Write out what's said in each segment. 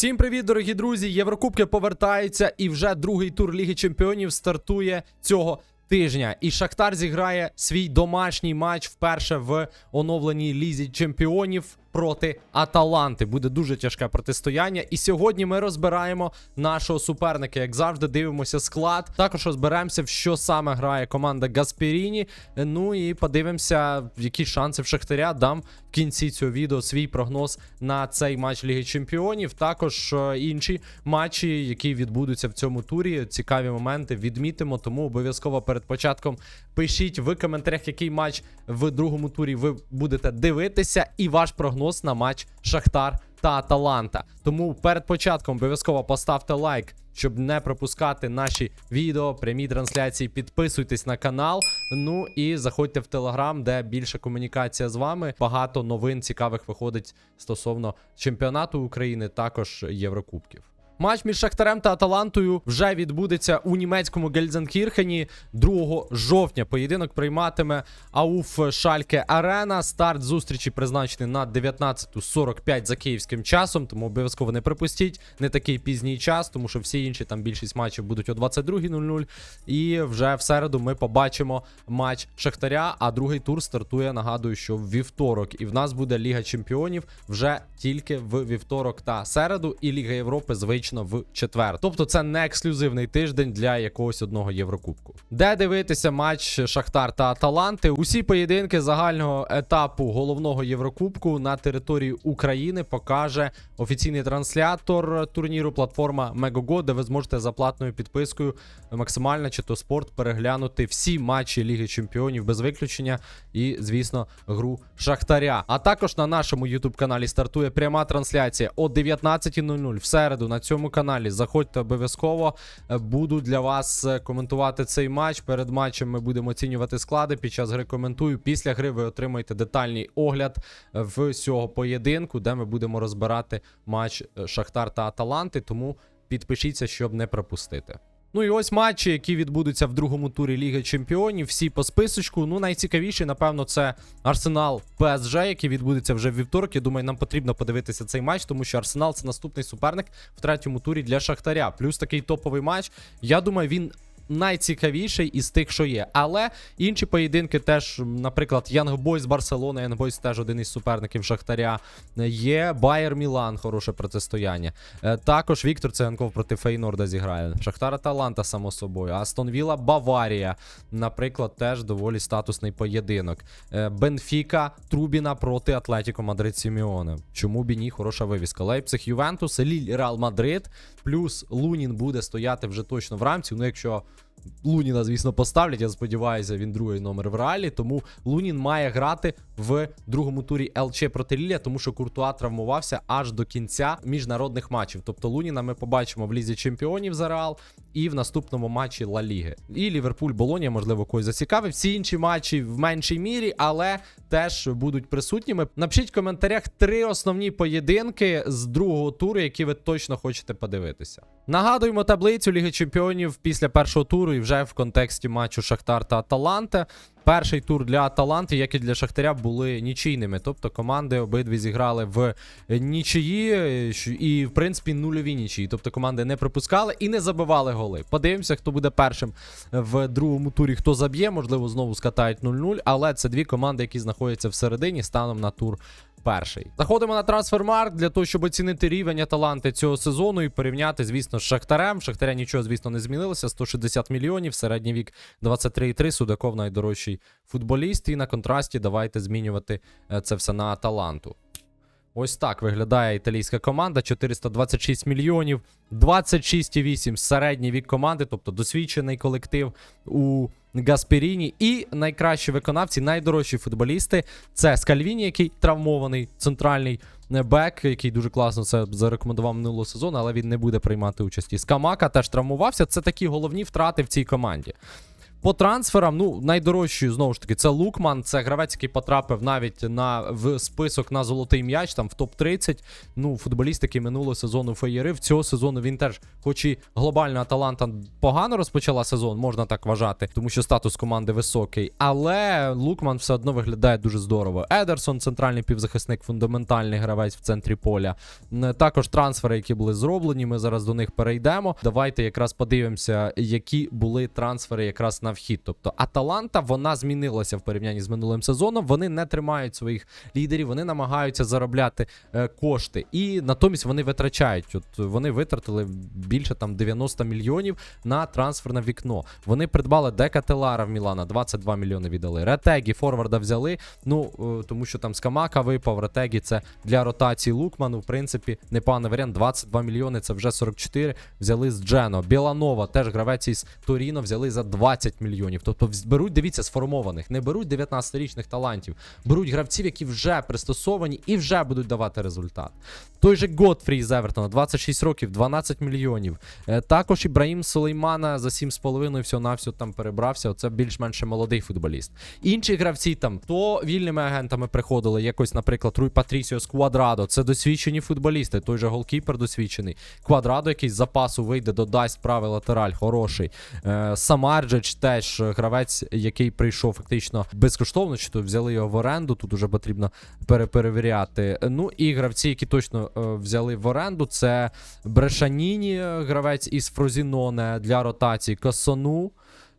Всім привіт, дорогі друзі! Єврокубки повертаються, і вже другий тур Ліги Чемпіонів стартує цього тижня. І Шахтар зіграє свій домашній матч вперше в оновленій лізі чемпіонів проти Аталанти. Буде дуже тяжке протистояння. І сьогодні ми розбираємо нашого суперника. Як завжди, дивимося склад. Також розберемося, в що саме грає команда Гаспіріні. Ну і подивимося, які шанси в Шахтаря. Дам в кінці цього відео свій прогноз на цей матч Ліги Чемпіонів. Також е, інші матчі, які відбудуться в цьому турі. Цікаві моменти відмітимо. Тому обов'язково перед початком пишіть в коментарях, який матч в другому турі ви будете дивитися, і ваш прогноз на матч Шахтар та Аталанта. Тому перед початком обов'язково поставте лайк. Щоб не пропускати наші відео, прямі трансляції, підписуйтесь на канал. Ну і заходьте в Телеграм, де більше комунікація з вами. Багато новин цікавих виходить стосовно чемпіонату України, також Єврокубків. Матч між Шахтарем та Аталантою вже відбудеться у німецькому Гельзенкірхені 2 жовтня. Поєдинок прийматиме АУФ Шальке Арена. Старт зустрічі призначений на 19.45 за київським часом, тому обов'язково не припустіть не такий пізній час, тому що всі інші там більшість матчів будуть о 22.00. І вже в середу ми побачимо матч Шахтаря. А другий тур стартує. Нагадую, що в вівторок. І в нас буде Ліга Чемпіонів вже тільки в вівторок та середу, і Ліга Європи звично в четвер. Тобто це не ексклюзивний тиждень для якогось одного Єврокубку. Де дивитися матч Шахтар та Аталанти? Усі поєдинки загального етапу головного Єврокубку на території України покаже офіційний транслятор турніру платформа Megogo, де ви зможете за платною підпискою максимально чи то спорт переглянути всі матчі Ліги Чемпіонів без виключення і, звісно, гру Шахтаря. А також на нашому YouTube каналі стартує пряма трансляція о 19.00 в середу на цьому каналі. Заходьте обов'язково. Е, Буду для вас е, коментувати цей матч. Перед матчем ми будемо оцінювати склади. Під час гри коментую. Після гри ви отримаєте детальний огляд е, всього поєдинку, де ми будемо розбирати матч Шахтар та Аталанти. Тому підпишіться, щоб не пропустити. Ну і ось матчі, які відбудуться в другому турі Ліги Чемпіонів. Всі по списочку. Ну, найцікавіший, напевно, це Арсенал ПСЖ, який відбудеться вже в вівторок. Я думаю, нам потрібно подивитися цей матч, тому що Арсенал це наступний суперник в третьому турі для Шахтаря. Плюс такий топовий матч. Я думаю, він. Найцікавіший із тих, що є. Але інші поєдинки теж, наприклад, Янгбой з Барселони, Янгбой теж один із суперників Шахтаря. Є Байер Мілан, хороше протистояння. Е, Також Віктор Циганков проти Фейнорда зіграє. Шахтар Аталанта, само собою. Астон Вілла Баварія, наприклад, теж доволі статусний поєдинок. Е, Бенфіка Трубіна проти Атлетіко Мадрид Сіміоне. Чому б і ні? Хороша вивіска. Лейпциг Ювентус, Ліль Реал Мадрид, плюс Лунін буде стояти вже точно в рамці. Ну, якщо. Луніна, звісно, поставлять. Я сподіваюся, він другий номер в реалі. Тому Лунін має грати в другому турі ЛЧ проти Лілія, тому що Куртуа травмувався аж до кінця міжнародних матчів. Тобто Луніна ми побачимо в лізі чемпіонів за Реал і в наступному матчі Ла Ліги. І Ліверпуль Болонія, можливо, когось зацікавив. Всі інші матчі в меншій мірі, але теж будуть присутніми. Напишіть в коментарях три основні поєдинки з другого туру, які ви точно хочете подивитися. Нагадуємо таблицю Ліги Чемпіонів після першого туру і вже в контексті матчу Шахтар та Аталанта. Перший тур для Аталанти, як і для Шахтаря, були нічийними. Тобто команди обидві зіграли в нічиї і, в принципі, нульові нічиї. Тобто команди не пропускали і не забивали голи. Подивимося, хто буде першим в другому турі, хто заб'є. Можливо, знову скатають 0-0, але це дві команди, які знаходяться всередині станом на тур. Перший заходимо на трансфермарк для того, щоб оцінити рівень Аталанти цього сезону і порівняти, звісно, з Шахтарем. Шахтаря нічого, звісно, не змінилося. 160 мільйонів, середній вік 23,3. Судаков найдорожчий футболіст. І на контрасті давайте змінювати е, це все на Аталанту. Ось так виглядає італійська команда. 426 мільйонів, 26,8 середній вік команди, тобто досвідчений колектив у Гасперіні. І найкращі виконавці, найдорожчі футболісти це Скальвіні, який травмований, центральний е, бек, який дуже класно це зарекомендував минулого сезону, але він не буде приймати участі. Скамака теж травмувався. Це такі головні втрати в цій команді. По трансферам, ну, найдорожчою, знову ж таки, це Лукман. Це гравець, який потрапив навіть на в список на золотий м'яч, там в топ-30. Ну, футболіст, який минулого сезону феєрив. Цього сезону він теж, хоч і глобально Аталанта погано розпочала сезон, можна так вважати, тому що статус команди високий. Але Лукман все одно виглядає дуже здорово. Едерсон, центральний півзахисник, фундаментальний гравець в центрі поля. Також трансфери, які були зроблені. Ми зараз до них перейдемо. Давайте якраз подивимося, які були трансфери якраз на вхід. Тобто Аталанта вона змінилася в порівнянні з минулим сезоном. Вони не тримають своїх лідерів, вони намагаються заробляти е, кошти, і натомість вони витрачають. От вони витратили більше там 90 мільйонів на трансферне вікно. Вони придбали Дека Телара в Мілана, 22 мільйони віддали. Ретегі Форварда взяли. Ну е, тому що там Скамака випав. Ретегі це для ротації Лукману. В принципі, непоганий варіант. 22 мільйони це вже 44. Взяли з Джено. Біланова, теж гравець із Торіно, взяли за 20 мільйонів. Тобто беруть, дивіться, сформованих, не беруть 19-річних талантів, беруть гравців, які вже пристосовані і вже будуть давати результат. Той же Готфрі з Евертона, 26 років, 12 мільйонів. Е, також Ібраїм Сулеймана за 7,5 всього на там перебрався. Оце більш-менш молодий футболіст. Інші гравці там то вільними агентами приходили. Якось, наприклад, Руй Патрісіо з Квадрадо. Це досвідчені футболісти. Той же голкіпер досвідчений. Квадрадо, який з запасу вийде, додасть правий латераль, хороший. Е, Самарджич теж е, гравець, який прийшов фактично безкоштовно, чи то взяли його в оренду. Тут уже потрібно переперевіряти. Ну і гравці, які точно е, взяли в оренду, це Брешаніні, е, гравець із Фрозіноне для ротації Касону.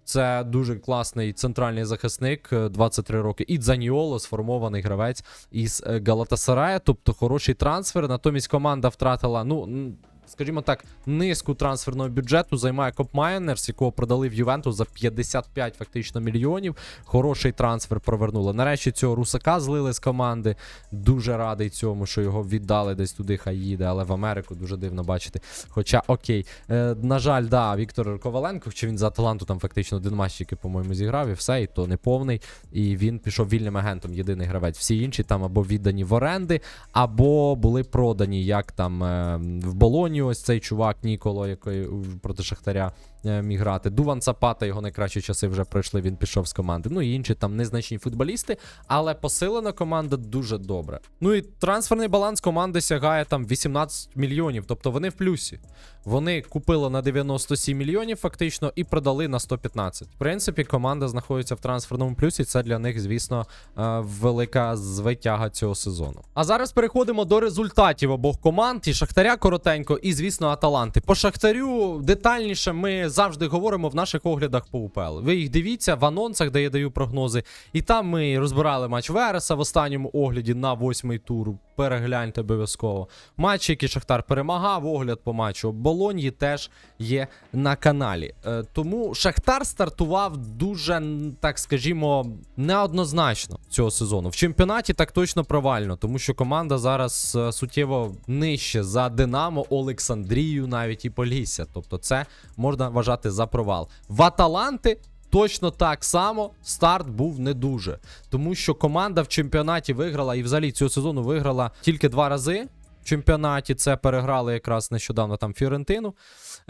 Це дуже класний центральний захисник, е, 23 роки. І Дзаніоло, сформований гравець із Галатасарая. Тобто хороший трансфер. Натомість команда втратила, ну. Скажімо так, низку трансферного бюджету займає Коп Майнерс, якого продали в Ювентус за 55 фактично мільйонів. Хороший трансфер провернули. Нарешті цього русака злили з команди. Дуже радий цьому, що його віддали десь туди, хай їде, але в Америку дуже дивно бачити. Хоча окей. Е, на жаль, да, Віктор Коваленко, чи він за Аталанту там фактично один матч тільки, по-моєму, зіграв, і все, і то не повний. І він пішов вільним агентом, єдиний гравець. Всі інші там або віддані в оренди, або були продані, як там е, в Болоні, ось цей чувак Ніколо, який проти Шахтаря міг грати. Дуван Цапата, його найкращі часи вже пройшли, він пішов з команди. Ну і інші там незначні футболісти, але посилена команда дуже добре. Ну і трансферний баланс команди сягає там 18 мільйонів, тобто вони в плюсі. Вони купили на 97 мільйонів фактично і продали на 115. В принципі, команда знаходиться в трансферному плюсі. Це для них, звісно, е, велика звитяга цього сезону. А зараз переходимо до результатів обох команд. І Шахтаря коротенько, і звісно, Аталанти. По Шахтарю детальніше ми завжди говоримо в наших оглядах по УПЛ. Ви їх дивіться в анонсах, де я даю прогнози. І там ми розбирали матч Вереса в останньому огляді на восьмий тур. Перегляньте обов'язково. Матчі, які Шахтар перемагав, огляд по матчу Болоньї теж є на каналі. Е, тому Шахтар стартував дуже, так скажімо, неоднозначно цього сезону. В чемпіонаті так точно провально, тому що команда зараз е, суттєво нижче за Динамо, Олександрію, навіть і Полісся. Тобто, це можна вважати за провал. В Аталанти. Точно так само старт був не дуже, тому що команда в чемпіонаті виграла і взагалі цього сезону виграла тільки два рази. В чемпіонаті це переграли якраз нещодавно там Фіорентину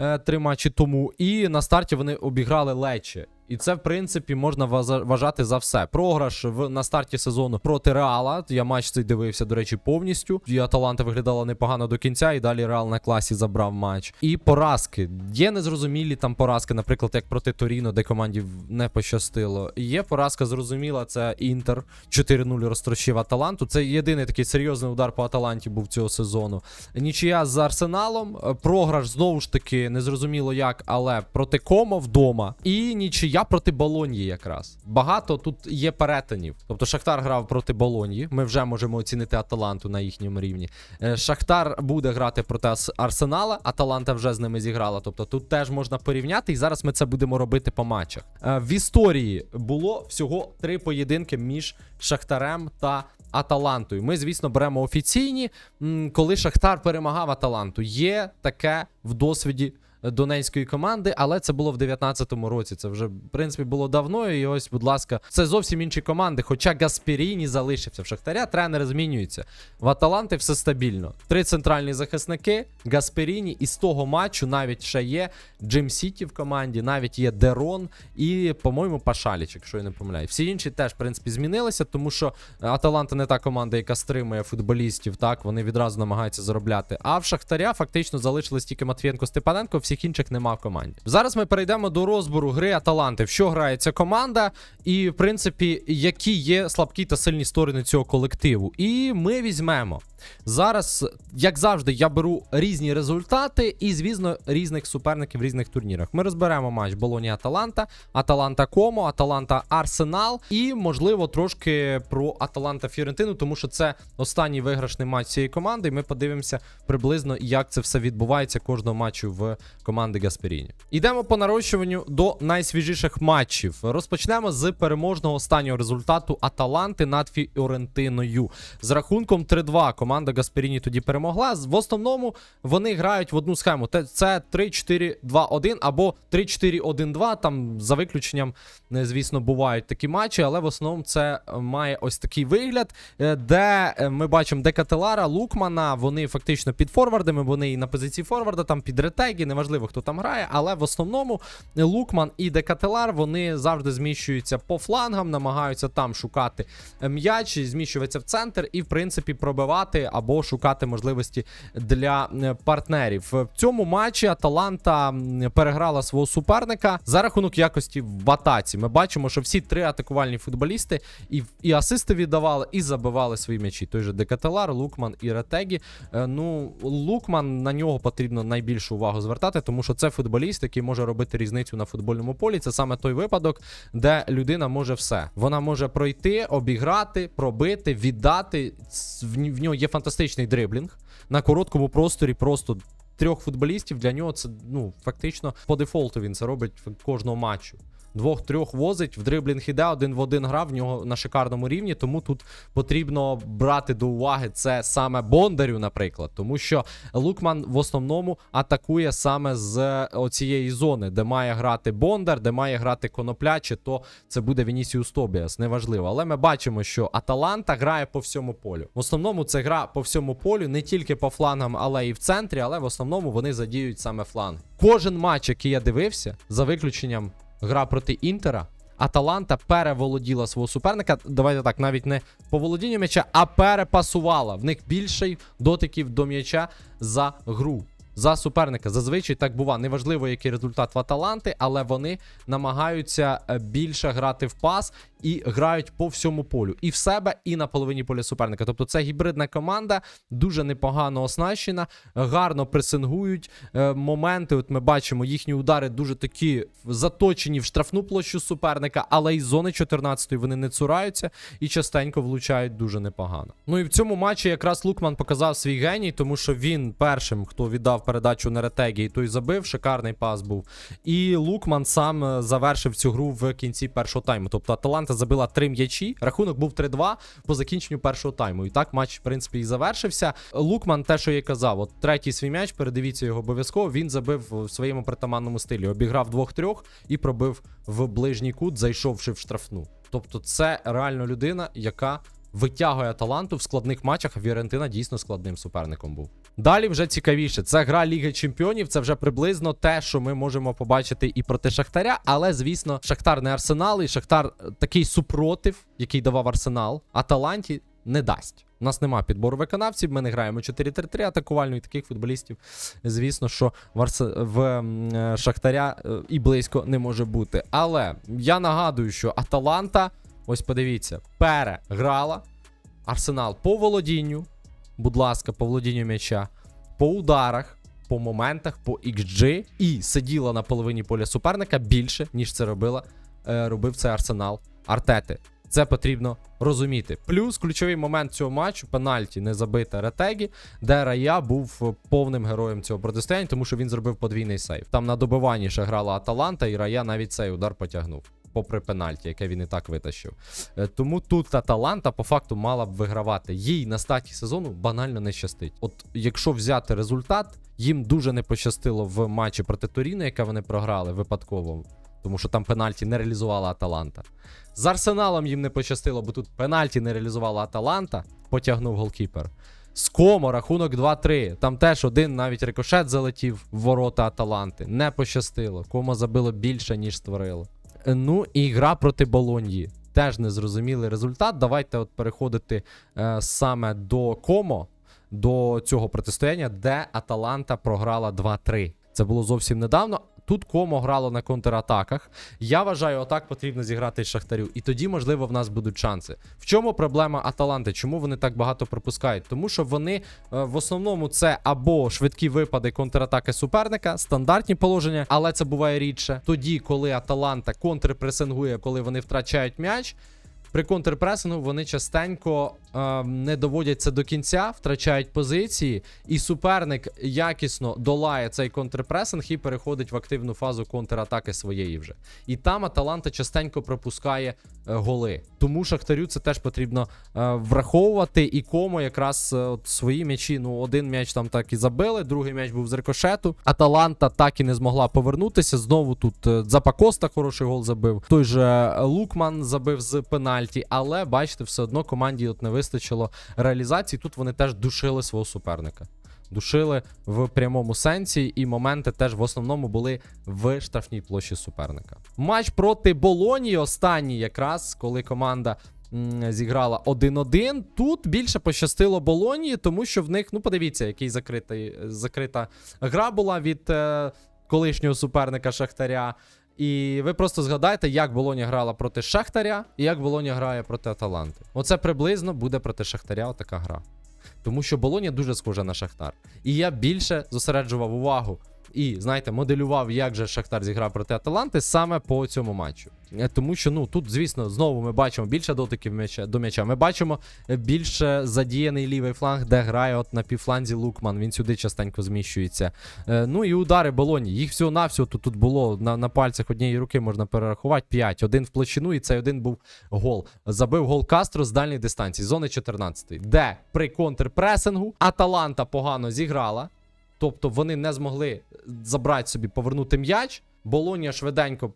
е, три матчі тому. І на старті вони обіграли Лече. І це, в принципі, можна вважати за все. Програш в на старті сезону проти Реала. Я матч цей дивився, до речі, повністю. І Аталанта виглядала непогано до кінця, і далі Реал на класі забрав матч. І поразки. Є незрозумілі там поразки, наприклад, як проти Торіно, де команді не пощастило. Є поразка зрозуміла, це Інтер 4-0 розтрощив Аталанту. Це єдиний такий серйозний удар по Аталанті був цього сезону. Нічия з Арсеналом. Програш знову ж таки незрозуміло як, але проти Комо вдома. І нічия проти Болоньї якраз. Багато тут є перетинів. Тобто Шахтар грав проти Болоньї. Ми вже можемо оцінити Аталанту на їхньому рівні. Е, Шахтар буде грати проти Арсенала. Аталанта вже з ними зіграла. Тобто тут теж можна порівняти, і зараз ми це будемо робити по матчах. Е, В історії було всього три поєдинки між Шахтарем та Аталантою. Ми, звісно, беремо офіційні, коли Шахтар перемагав Аталанту. Є таке в досвіді донецької команди, але це було в 19-му році. Це вже, в принципі, було давно. І ось, будь ласка, це зовсім інші команди. Хоча Гасперіні залишився в Шахтаря, тренери змінюються. В Аталанти все стабільно. Три центральні захисники, Гасперіні, і з того матчу навіть ще є Джим Сіті в команді, навіть є Дерон і, по-моєму, Пашаліч, якщо я не помиляю. Всі інші теж, в принципі, змінилися, тому що Аталанта не та команда, яка стримує футболістів. Так, вони відразу намагаються заробляти. А в Шахтаря фактично залишились тільки Матвієнко Степаненко, всіх інших нема в команді. Зараз ми перейдемо до розбору гри Аталанти. В що грається команда, і в принципі, які є слабкі та сильні сторони цього колективу. І ми візьмемо. Зараз, як завжди, я беру різні результати і, звісно, різних суперників в різних турнірах. Ми розберемо матч Болоні Аталанта, Аталанта Комо, Аталанта Арсенал і, можливо, трошки про Аталанта Фіорентину, тому що це останній виграшний матч цієї команди. І ми подивимося приблизно, як це все відбувається кожного матчу в команди Гасперіні. Йдемо по нарощуванню до найсвіжіших матчів. Розпочнемо з переможного останнього результату Аталанти над Фіорентиною. З рахунком 3-2 команда Гасперіні тоді перемогла. В основному вони грають в одну схему. Це 3-4-2-1 або 3-4-1-2. Там за виключенням, е, звісно, бувають такі матчі, але в основному це е, має ось такий вигляд, е, де ми бачимо Декателара, Лукмана. Вони фактично під форвардами, вони і на позиції форварда, там під ретегі, неважливо, хто там грає, але в основному Лукман і Декателар вони завжди зміщуються по флангам, намагаються там шукати м'яч, зміщуватися в центр і, в принципі, пробивати або шукати можливості для е, партнерів. В цьому матчі Аталанта переграла свого суперника за рахунок якості в атаці. Ми бачимо, що всі три атакувальні футболісти і, і асисти віддавали, і забивали свої м'ячі. Той же Декателар, Лукман і Ретегі. Е, Ну, Лукман на нього потрібно найбільшу увагу звертати, тому що це футболіст, який може робити різницю на футбольному полі. Це саме той випадок, де людина може все. Вона може пройти, обіграти, пробити, віддати. В нього є фантастичний дриблінг на короткому просторі. Просто трьох футболістів для нього це ну фактично по дефолту він це робить кожного матчу. Двох-трьох возить, в дриблінг іде, один в один грав в нього на шикарному рівні. Тому тут потрібно брати до уваги це саме Бондарю, наприклад, тому що Лукман в основному атакує саме з оцієї зони, де має грати Бондар, де має грати Конопля, чи то це буде Вінісіус Тобіас, неважливо. Але ми бачимо, що Аталанта грає по всьому полю. В основному це гра по всьому полю, не тільки по флангам, але і в центрі, але в основному вони задіють саме фланг. Кожен матч, який я дивився, за виключенням гра проти Інтера. Аталанта переволоділа свого суперника. Давайте так, навіть не по володінню м'яча, а перепасувала. В них більше дотиків до м'яча за гру. За суперника. Зазвичай так бува. Неважливо, який результат в Аталанти, але вони намагаються е, більше грати в пас і грають по всьому полю. І в себе, і на половині поля суперника. Тобто це гібридна команда, дуже непогано оснащена, гарно пресингують е, моменти. От ми бачимо, їхні удари дуже такі заточені в штрафну площу суперника, але із зони 14 вони не цураються і частенько влучають дуже непогано. Ну і в цьому матчі якраз Лукман показав свій геній, тому що він першим, хто віддав передачу на ретегі, і той забив. Шикарний пас був. І Лукман сам е, завершив цю гру в кінці першого тайму. Тобто Аталанта забила три м'ячі. Рахунок був 3-2 по закінченню першого тайму. І так матч, в принципі, і завершився. Лукман, те, що я казав, от третій свій м'яч, передивіться його обов'язково. Він забив в своєму притаманному стилі. Обіграв двох-трьох і пробив в ближній кут, зайшовши в штрафну. Тобто, це реально людина, яка витягує таланту в складних матчах. Фіорентина дійсно складним суперником був. Далі вже цікавіше. Це гра Ліги Чемпіонів. Це вже приблизно те, що ми можемо побачити і проти Шахтаря. Але звісно, Шахтар не Арсенал, і Шахтар е, такий супротив, який давав Арсенал, Аталанті не дасть. У нас нема підбору виконавців. Ми не граємо 4-3-3 атакувально, і таких футболістів, звісно, що в, Арс... в е, Шахтаря е, і близько не може бути. Але я нагадую, що Аталанта, ось подивіться, переграла Арсенал по володінню. Будь ласка, по володінню м'яча, по ударах, по моментах, по XG і сиділа на половині поля суперника більше, ніж це робила, е, робив це Арсенал Артети. Це потрібно розуміти. Плюс ключовий момент цього матчу пенальті не забита Ретегі, де Рая був повним героєм цього протистояння, тому що він зробив подвійний сейв. Там на добиванні ще грала Аталанта, і Рая навіть цей удар потягнув. Попри пенальті, яке він і так витащив. Е, Тому тут Аталанта по факту мала б вигравати. Їй на старті сезону банально не щастить. От якщо взяти результат, Їм дуже не пощастило в матчі проти Торіно, яке вони програли випадково, тому що там пенальті не реалізувала Аталанта. З Арсеналом їм не пощастило, бо тут пенальті не реалізувала Аталанта, потягнув голкіпер. З Комо рахунок 2-3. Там теж один навіть рикошет залетів в ворота Аталанти. Не пощастило. Комо забило більше, ніж створило. Е, Ну і гра проти Болоньї. Теж незрозумілий результат. Давайте от переходити е, саме до Комо, до цього протистояння, де Аталанта програла 2-3. Це було зовсім недавно. Тут Комо грало на контратаках. Я вважаю, отак потрібно зіграти Шахтарю. І тоді, можливо, в нас будуть шанси. В чому проблема Аталанти? Чому вони так багато пропускають? Тому що вони е, в основному це або швидкі випади контратаки суперника, стандартні положення, але це буває рідше. Тоді, коли Аталанта контрпресингує, коли вони втрачають м'яч. При контрпресингу вони частенько е, не доводять це до кінця, втрачають позиції, і суперник якісно долає цей контрпресинг і переходить в активну фазу контратаки своєї вже. І там Аталанта частенько пропускає е, голи. Тому Шахтарю це теж потрібно е, враховувати. І кому якраз е, от свої м'ячі. Ну, один м'яч там так і забили, другий м'яч був з рикошету. Аталанта так і не змогла повернутися. Знову тут е, Запакоста хороший гол забив. Той же Лукман забив з пенальті. Але бачите, все одно команді от не вистачило реалізації. Тут вони теж душили свого суперника. Душили в прямому сенсі, і моменти теж в основному були в штрафній площі суперника. Матч проти Болонії останній, якраз коли команда зіграла 1-1. Тут більше пощастило Болонії, тому що в них, ну подивіться, який закритий, закрита гра була від е, колишнього суперника Шахтаря. І ви просто згадайте, як Болоня грала проти Шахтаря і як Болоня грає проти Аталанти. Оце приблизно буде проти Шахтаря така гра. Тому що Болоня дуже схожа на Шахтар. І я більше зосереджував увагу і, знаєте, моделював, як же Шахтар зіграв проти Аталанти саме по цьому матчу. Е, Тому що, ну, тут, звісно, знову ми бачимо більше дотиків м'яча, до м'яча. Ми бачимо е, більше задіяний лівий фланг, де грає от на півфланзі Лукман. Він сюди частенько зміщується. Е, ну і удари Болоні. Їх всього-навсього тут, тут було на, на пальцях однієї руки можна перерахувати 5. Один в площину, і цей один був гол. Забив гол Кастро з дальньої дистанції, зони 14, де при контрпресингу Аталанта погано зіграла. Тобто вони не змогли забрати собі, повернути м'яч. Болонія швиденько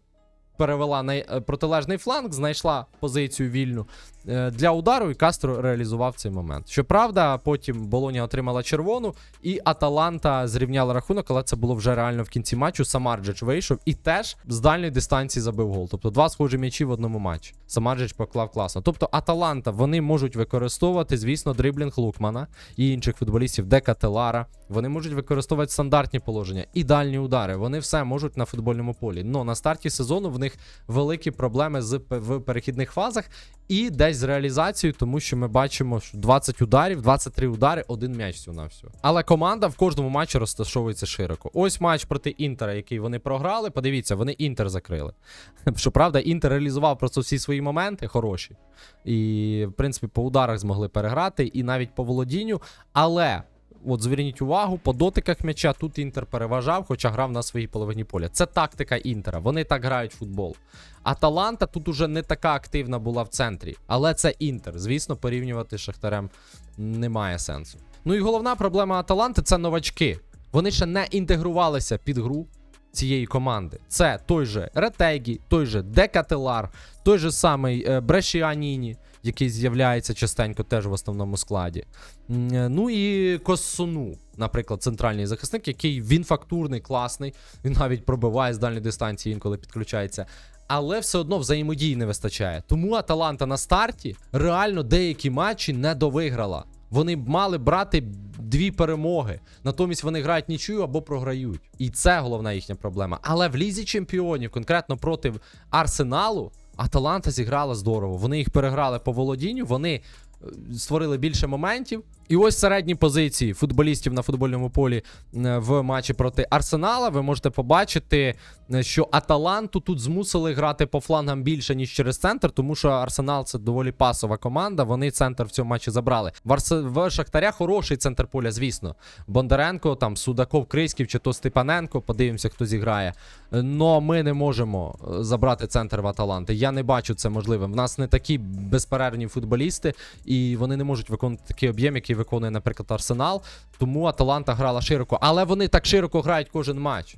перевела на е, протилежний фланг, знайшла позицію вільну для удару, і Кастро реалізував цей момент. Щоправда, потім Болонія отримала червону, і Аталанта зрівняла рахунок, але це було вже реально в кінці матчу. Самарджич вийшов і теж з дальньої дистанції забив гол. Тобто два схожі м'ячі в одному матчі. Самарджич поклав класно. Тобто Аталанта вони можуть використовувати, звісно, дриблінг Лукмана і інших футболістів, Дека Телара. Вони можуть використовувати стандартні положення і дальні удари. Вони все можуть на футбольному полі. Но на старті сезону в них великі проблеми з в перехідних фазах і десь з реалізацією, тому що ми бачимо, що 20 ударів, 23 удари, один м'яч всього на всього. Але команда в кожному матчі розташовується широко. Ось матч проти Інтера, який вони програли. Подивіться, вони Інтер закрили. Щоправда, Інтер реалізував просто всі свої моменти хороші. І, в принципі, по ударах змогли переграти, і навіть по володінню. Але. От зверніть увагу, по дотиках м'яча тут Інтер переважав, хоча грав на своїй половині поля. Це тактика Інтера. Вони так грають в футбол. Аталанта тут уже не така активна була в центрі, але це Інтер. Звісно, порівнювати з Шахтарем немає сенсу. Ну і головна проблема Аталанти це новачки. Вони ще не інтегрувалися під гру цієї команди. Це той же Ретегі, той же Декателар, той же самий е, Брешіаніні, який з'являється частенько теж в основному складі. Е, Ну і Косуну, наприклад, центральний захисник, який він фактурний, класний. Він навіть пробиває з дальньої дистанції, інколи підключається. Але все одно взаємодії не вистачає. Тому Аталанта на старті реально деякі матчі не довиграла. Вони б мали брати дві перемоги. Натомість вони грають нічию або програють. І це головна їхня проблема. Але в лізі чемпіонів, конкретно проти Арсеналу, Аталанта зіграла здорово. Вони їх переграли по володінню, вони е, створили більше моментів. І ось середні позиції футболістів на футбольному полі е, в матчі проти Арсенала. Ви можете побачити, що Аталанту тут змусили грати по флангам більше, ніж через центр, тому що Арсенал це доволі пасова команда. Вони центр в цьому матчі забрали. В, Арс... в Шахтаря хороший центр поля, звісно. Бондаренко, там Судаков, Крийськів чи то Степаненко. Подивимося, хто зіграє. Е, Но ми не можемо е, забрати центр в Аталанти. Я не бачу це можливим. В нас не такі безперервні футболісти, і вони не можуть виконувати такий об'єм, який виконує, наприклад, Арсенал. Тому Аталанта грала широко. Але вони так широко грають кожен матч.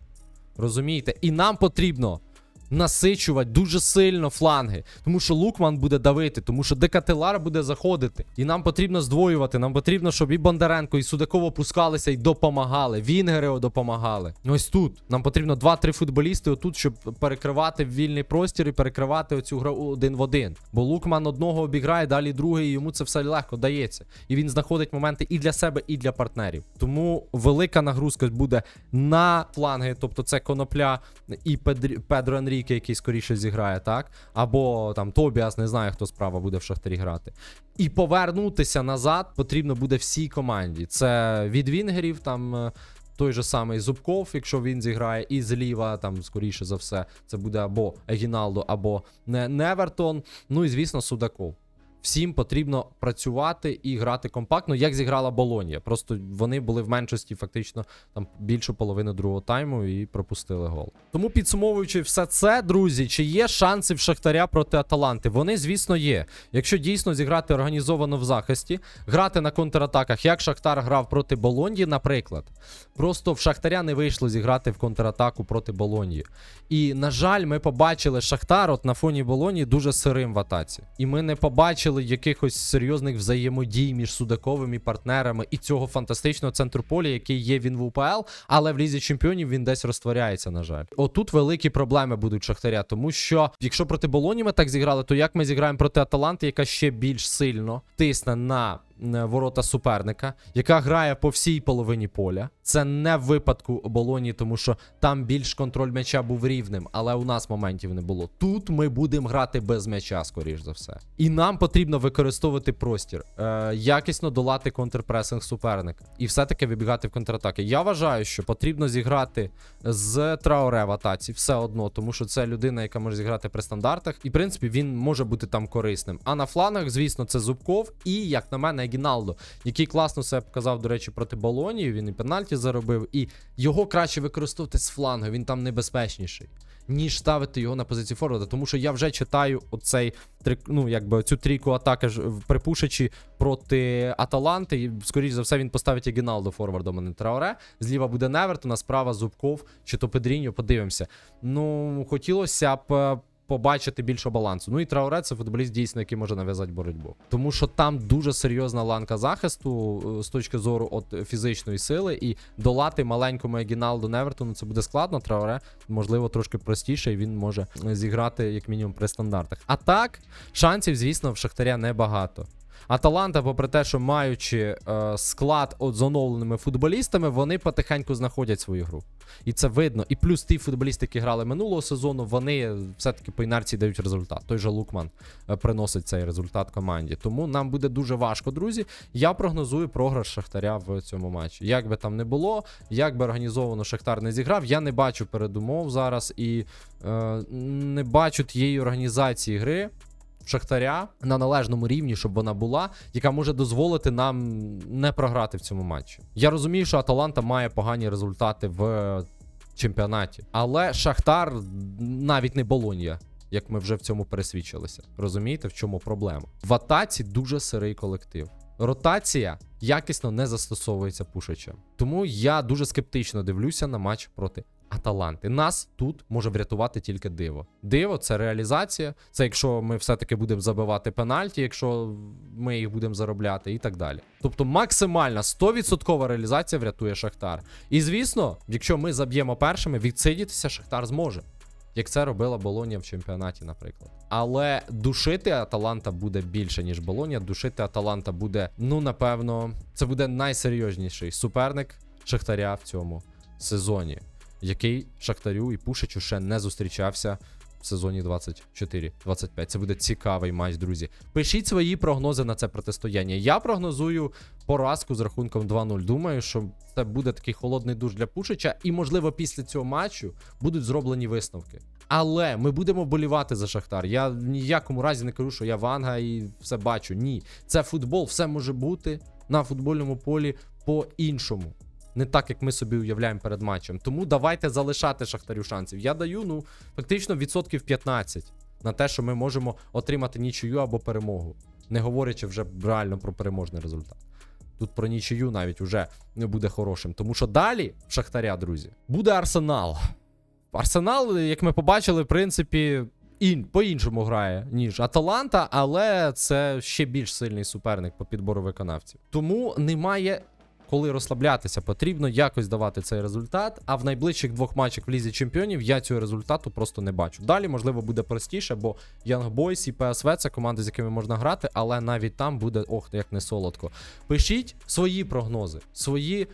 Розумієте? І нам потрібно насичувати дуже сильно фланги. Тому що Лукман буде давити, тому що Декателар буде заходити. І нам потрібно здвоювати. Нам потрібно, щоб і Бондаренко, і Судаково пускалися і допомагали. Вінгери допомагали. Ось тут. Нам потрібно 2-3 футболісти отут, щоб перекривати вільний простір і перекривати оцю гру один в один. Бо Лукман одного обіграє, далі другий, і йому це все легко дається. І він знаходить моменти і для себе, і для партнерів. Тому велика нагрузка буде на фланги, тобто це Конопля і Педрі... Педро Енріке, який скоріше зіграє, так? Або там Тобіас, не знаю, хто справа буде в Шахтарі грати. І повернутися назад потрібно буде всій команді. Це від Вінгерів, там. е, Той же самий Зубков, якщо він зіграє, і зліва, там, скоріше за все, це буде або Егіналдо, або Невертон. Ну і звісно, Судаков. Всім потрібно працювати і грати компактно, як зіграла Болонія. Просто вони були в меншості фактично там більшу половину другого тайму і пропустили гол. Тому підсумовуючи все це, друзі, чи є шанси в Шахтаря проти Аталанти? Вони, звісно, є. Якщо дійсно зіграти організовано в захисті, грати на контратаках, як Шахтар грав проти Болонії, наприклад. Просто в Шахтаря не вийшло зіграти в контратаку проти Болонії. І, на жаль, ми побачили Шахтар от на фоні Болонії дуже сирим в атаці. І ми не побачили якихось серйозних взаємодій між судаковими партнерами і цього фантастичного центру поля, який є він в УПЛ, але в лізі чемпіонів він десь розтворяється, на жаль. Отут великі проблеми будуть Шахтаря, тому що якщо проти Болоні ми так зіграли, то як ми зіграємо проти Аталанти, яка ще більш сильно тисне на ворота суперника, яка грає по всій половині поля. Це не в випадку Болоні, тому що там більш контроль м'яча був рівним, але у нас моментів не було. Тут ми будемо грати без м'яча, скоріш за все. І нам потрібно використовувати простір, е, якісно долати контрпресинг суперника і все-таки вибігати в контратаки. Я вважаю, що потрібно зіграти з Трауре в атаці все одно, тому що це людина, яка може зіграти при стандартах, і в принципі він може бути там корисним. А на флангах, звісно, це Зубков і, як на мене, Гіналдо, який класно себе показав, до речі, проти Болонії. Він і пенальті заробив, і його краще використовувати з флангу. Він там небезпечніший. Ніж ставити його на позицію форварда, тому що я вже читаю оцей ну якби цю трійку атаки ж в- проти Аталанти. І скоріш за все він поставить і Гіналдо форвардом, а не Трауре. Зліва буде Невертон, а справа Зубков чи то Педріньо. Подивимося. Ну хотілося б. Побачити більше балансу. Ну і Трауре це футболіст дійсно, який може нав'язати боротьбу. Тому що там дуже серйозна ланка захисту е, з точки зору от фізичної сили, і долати маленькому Егіналду Невертону це буде складно. Трауре можливо трошки простіше, і він може е, зіграти як мінімум при стандартах. А так, шансів, звісно, в Шахтаря небагато. Аталанта, попри те, що маючи е, склад от з оновленими футболістами, вони потихеньку знаходять свою гру. І це видно. І плюс ті футболісти, які грали минулого сезону, вони все-таки по інерції дають результат. Той же Лукман е, приносить цей результат команді. Тому нам буде дуже важко, друзі. Я прогнозую програш Шахтаря в цьому матчі. Як би там не було, як би організовано Шахтар не зіграв, я не бачу передумов зараз і е, не бачу тієї організації гри. Шахтаря на належному рівні, щоб вона була, яка може дозволити нам не програти в цьому матчі. Я розумію, що Аталанта має погані результати в чемпіонаті, але Шахтар навіть не Болонія. Як ми вже в цьому пересвідчилися. Розумієте, в чому проблема? В атаці дуже сирий колектив. Ротація якісно не застосовується пушачем. Тому я дуже скептично дивлюся на матч проти Аталанти. Нас тут може врятувати тільки диво. Диво це реалізація. Це якщо ми все-таки будемо забивати пенальті, якщо ми їх будемо заробляти, і так далі. Тобто максимальна 100% реалізація врятує Шахтар. І звісно, якщо ми заб'ємо першими, відсидітися Шахтар зможе. Як це робила Болонія в чемпіонаті, наприклад. Але душити Аталанта буде більше, ніж Болонія. Душити Аталанта буде, ну напевно, це буде найсерйозніший суперник Шахтаря в цьому сезоні, який Шахтарю і Пушичу ще не зустрічався в сезоні 24-25. Це буде цікавий матч, друзі. Пишіть свої прогнози на це протистояння. Я прогнозую поразку з рахунком 2-0. Думаю, що це буде такий холодний душ для Пушича, і, можливо, після цього матчу будуть зроблені висновки. Але ми будемо болівати за Шахтар. Я в ніякому разі не кажу, що я Ванга і все бачу. Ні, це футбол, все може бути на футбольному полі по-іншому. Не так, як ми собі уявляємо перед матчем. Тому давайте залишати Шахтарю шансів. Я даю, ну, фактично, відсотків 15 на те, що ми можемо отримати нічию або перемогу, не говорячи вже реально про переможний результат. Тут про нічию навіть уже не буде хорошим. Тому що далі в Шахтаря, друзі, буде Арсенал. Арсенал, як ми побачили, в принципі, ін, по-іншому грає, ніж Аталанта, але це ще більш сильний суперник по підбору виконавців. Тому немає коли розслаблятися, потрібно якось давати цей результат. А в найближчих двох матчах в лізі чемпіонів я цього результату просто не бачу. Далі, можливо, буде простіше, бо Young Boys і PSV це команди, з якими можна грати, але навіть там буде ох, як не солодко. Пишіть свої прогнози, свої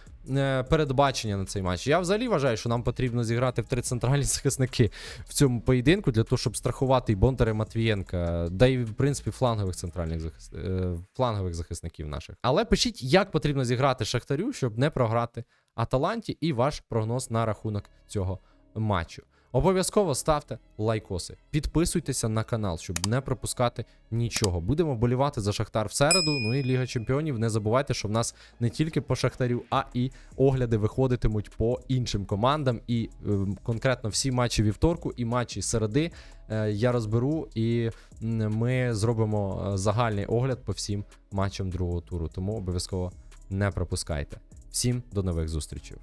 передбачення на цей матч. Я взагалі вважаю, що нам потрібно зіграти в три центральні захисники в цьому поєдинку для того, щоб страхувати і Бондаря Матвієнка, да і в принципі флангових центральних захис... е, флангових захисників наших. Але пишіть, як потрібно зіграти Шахтарю, щоб не програти Аталанті, і ваш прогноз на рахунок цього матчу. Обов'язково ставте лайкоси, підписуйтеся на канал, щоб не пропускати нічого. Будемо болівати за Шахтар в середу. Ну і Ліга Чемпіонів. Не забувайте, що в нас не тільки по Шахтарю, а і огляди виходитимуть по іншим командам. І е, конкретно всі матчі вівторку і матчі середи е, я розберу, і ми зробимо е, загальний огляд по всім матчам другого туру. Тому обов'язково не пропускайте. Всім до нових зустрічей.